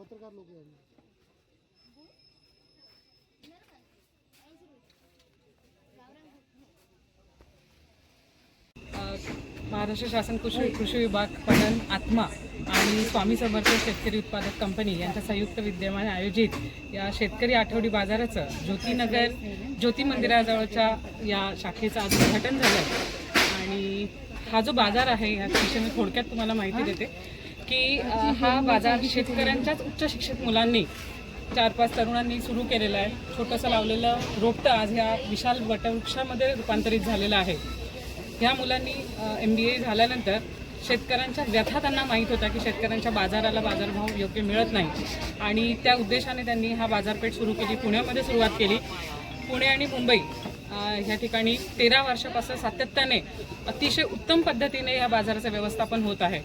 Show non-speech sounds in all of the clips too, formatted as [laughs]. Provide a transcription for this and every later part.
पत्रकार लोक आहे महाराष्ट्र शासन कृषी कृषी विभाग पणन आत्मा आणि स्वामी समर्थ शेतकरी उत्पादक कंपनी यांच्या संयुक्त विद्यमाने आयोजित या शेतकरी आठवडी बाजाराचं ज्योतीनगर ज्योती मंदिराजवळच्या या शाखेचं आज उद्घाटन झालं. आणि हा जो बाजार आहे याविषयी मी थोडक्यात तुम्हाला माहिती देते. की हा बाजार शेतकऱ्यांच्याच उच्च शिक्षित मुलांनी चार पाच तरुणांनी सुरू केलेलं आहे. छोटंसं लावलेलं रोपटं आज ह्या विशाल वटवृक्षामध्ये रूपांतरित झालेलं आहे. ह्या मुलांनी एम बी ए झाल्यानंतर शेतकऱ्यांच्या व्यथा त्यांना माहीत होता की शेतकऱ्यांच्या बाजाराला बाजारभाव योग्य मिळत नाही. आणि त्या उद्देशाने त्यांनी हा बाजारपेठ सुरू केली पुण्यामध्ये सुरुवात केली. पुणे आणि मुंबई ह्या ठिकाणी तेरा वर्षापासून सातत्याने अतिशय उत्तम पद्धतीने या बाजाराचं व्यवस्थापन होत आहे.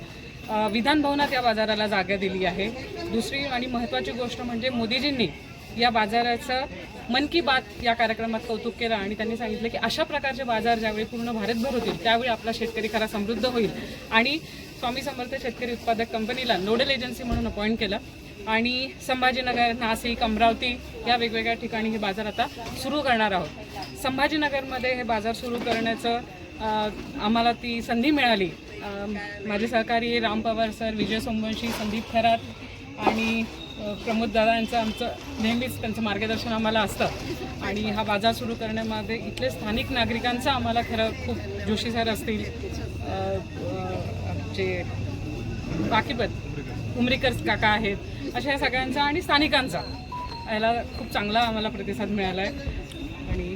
विधान भवनात या बाजाराला जागा दिली आहे. दुसरी आणि महत्त्वाची गोष्ट म्हणजे मोदीजींनी या बाजाराचं मन की बात या कार्यक्रमात कौतुक केलं आणि त्यांनी सांगितलं की अशा प्रकारचे बाजार ज्यावेळी पूर्ण भारतभर होतील त्यावेळी आपला शेतकरी खरा समृद्ध होईल. आणि स्वामी समर्थ शेतकरी उत्पादक कंपनीला नोडल एजन्सी म्हणून अपॉइंट केलं. आणि संभाजीनगर नाशिक अमरावती या वेगवेगळ्या ठिकाणी हे बाजार आता सुरू करणार आहोत. संभाजीनगरमध्ये हे बाजार सुरू करण्याचं आम्हाला ती संधी मिळाली. माझे सहकारी राम पवार सर विजय सोमवंशी संदीप खरात आणि प्रमोद दादांचं यांचं आमचं नेहमीच त्यांचं मार्गदर्शन आम्हाला असतं. आणि हा बाजार सुरू करण्यामध्ये इथले स्थानिक नागरिकांचं आम्हाला खरं खूप जोशी सर असतील. जे अ, आमचे बाकीपत उमरीकर काका आहेत अशा या सगळ्यांचा आणि स्थानिकांचा. याला खूप चांगला आम्हाला प्रतिसाद मिळाला आहे आणि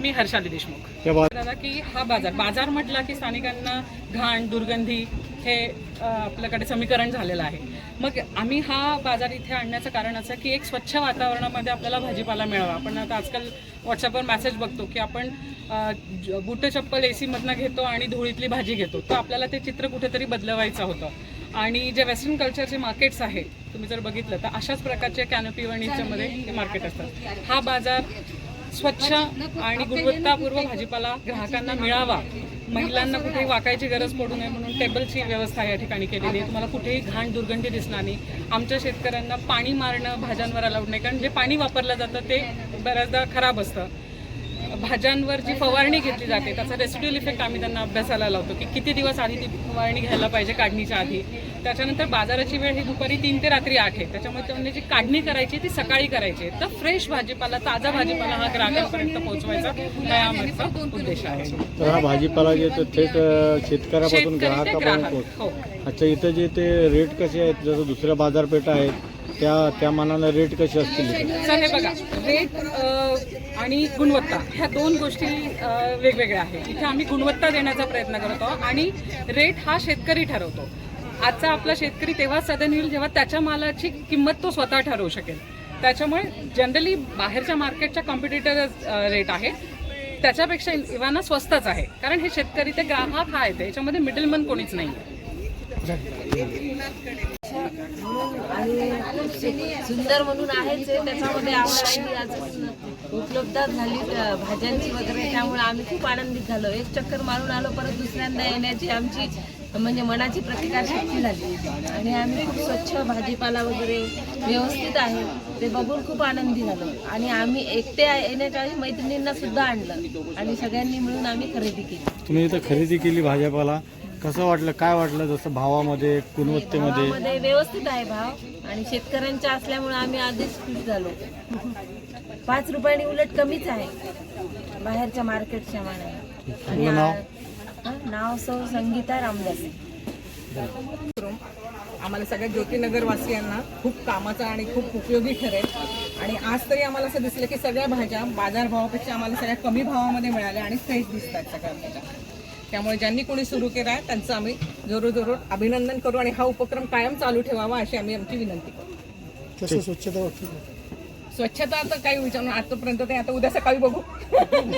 मी हर्षाली देशमुख. दादा की हा बाजार बाजार म्हटला की स्थानिकांना घाण दुर्गंधी हे आपल्याकडे समीकरण झालेलं आहे. मग आम्ही हा बाजार इथे आणण्याचं कारण असं की एक स्वच्छ वातावरणामध्ये आपल्याला भाजीपाला मिळावा. आपण आता आजकाल व्हॉट्सअपवर मेसेज बघतो की आपण बुट चप्पल ए सीमधनं घेतो आणि धुळीतली भाजी घेतो. तर आपल्याला ते चित्र कुठेतरी बदलवायचं होतं. आणि जे वेस्टर्न कल्चरचे मार्केट्स आहेत तुम्ही जर बघितलं तर अशाच प्रकारचे कॅनोपी वणीच्यामध्ये मार्केट असतात. हा बाजार स्वच्छ आणि गुणवत्तापूर्व भाजीपाला ग्राहकांना मिळावा. महिलांना कुठेही वाकायची गरज पडू नये म्हणून टेबलची व्यवस्था या ठिकाणी केलेली आहे. तुम्हाला कुठेही घाण दुर्गंधी दिसणार नाही. आमच्या शेतकऱ्यांना पाणी मारणं भाज्यांवर अलाउड नाही. कारण जे पाणी वापरलं जातं ते बऱ्याचदा खराब असतं. भाज्यांवर जी फवारणी घेतली जाते त्याचा रेसिड्युअल इफेक्ट आम्ही त्यांना अभ्यासाला लावतो की किती दिवस आधी ती फवारणी घ्यायला पाहिजे काढणीच्या आधी. त्याच्यानंतर बाजाराची वेळ ही दुपारी तीन ते रात्री आठ आहे. त्याच्यामुळे त्यांनी जी काढणी करायची ती सकाळी करायची आहे. तर फ्रेश भाजीपाला ताजा भाजीपाला हा ग्राहकांपर्यंत पोहोचवायचा हा उद्देश आहे. तर हा भाजीपाला जे तो थेट शेतकऱ्यापासून ग्राहकापर्यंत हो अच्छा इथं जे ते रेट कसे आहेत जसं दुसऱ्या बाजारपेठा आहेत त्या त्या मानानं रेट कसे असतील? सर हे बघा रेट अ, आणि गुणवत्ता ह्या दोन गोष्टी अ, वेगवेगळ्या आहेत. इथे आम्ही गुणवत्ता देण्याचा प्रयत्न करतो आणि रेट हा शेतकरी ठरवतो. आजचा आपला शेतकरी तेव्हा सदन येईल जेव्हा त्याच्या मालाची किंमत तो स्वतः ठरवू शकेल. त्याच्यामुळे जनरली बाहेरच्या मार्केटच्या कॉम्पिटिटर रेट आहे. त्याच्यापेक्षा इवाना स्वस्तच आहे. कारण हे शेतकरी ते ग्राहक हा आहे याच्यामध्ये मिडलमन कोणीच नाही आणि सुंदर म्हणून आहेच आहे त्याच्यामध्ये आवड उपलब्ध झाली. भाज्यांची वगैरे त्यामुळे आम्ही खूप आनंदित झालो. एक चक्कर मारून आलो परत दुसऱ्यांदा येण्याची आमची म्हणजे मनाची प्रतिकारशक्ती झाली. आणि आम्ही खूप स्वच्छ भाजीपाला वगैरे व्यवस्थित आहे ते बघून खूप आनंदी झालो. आणि आम्ही एकटे येण्याच्या आधी मैत्रिणींना सुद्धा आणलं. आणि सगळ्यांनी मिळून आम्ही खरेदी केली. तुम्ही इथं खरेदी केली भाजीपाला. कसं वाटलं काय वाटलं जसं भावामध्ये गुणवत्तेमध्ये? भावामध्ये व्यवस्थित आहे भाव. आणि शेतकऱ्यांच्या असल्यामुळे आम्ही आधीच खुश झालो. पाच रुपयांनी उलट कमीच आहे. बाहेरच्या मार्केटच्या मानाने. आणि नाव? आ- नाव सौ संगीता रामदास. आम्हाला सगळ्या ज्योतिनगरवासियांना खूप कामाचा आणि खूप उपयोगी ठरेल. आणि आज तरी आम्हाला असं दिसलं की सगळ्या भाज्या बाजारभावापेक्षा आम्हाला सगळ्या कमी भावामध्ये मिळाल्या आणि फ्रेश दिसतात सगळ्या भाज्या. त्यामुळे ज्यांनी कोणी सुरू केलं आहे त्यांचं आम्ही जरूर जरूर अभिनंदन करू आणि हा उपक्रम कायम चालू ठेवावा अशी आम्ही आमची विनंती करू. स्वच्छता स्वच्छता तर काही विचारून आतापर्यंत ते आता उद्या सकाळी बघू. [laughs]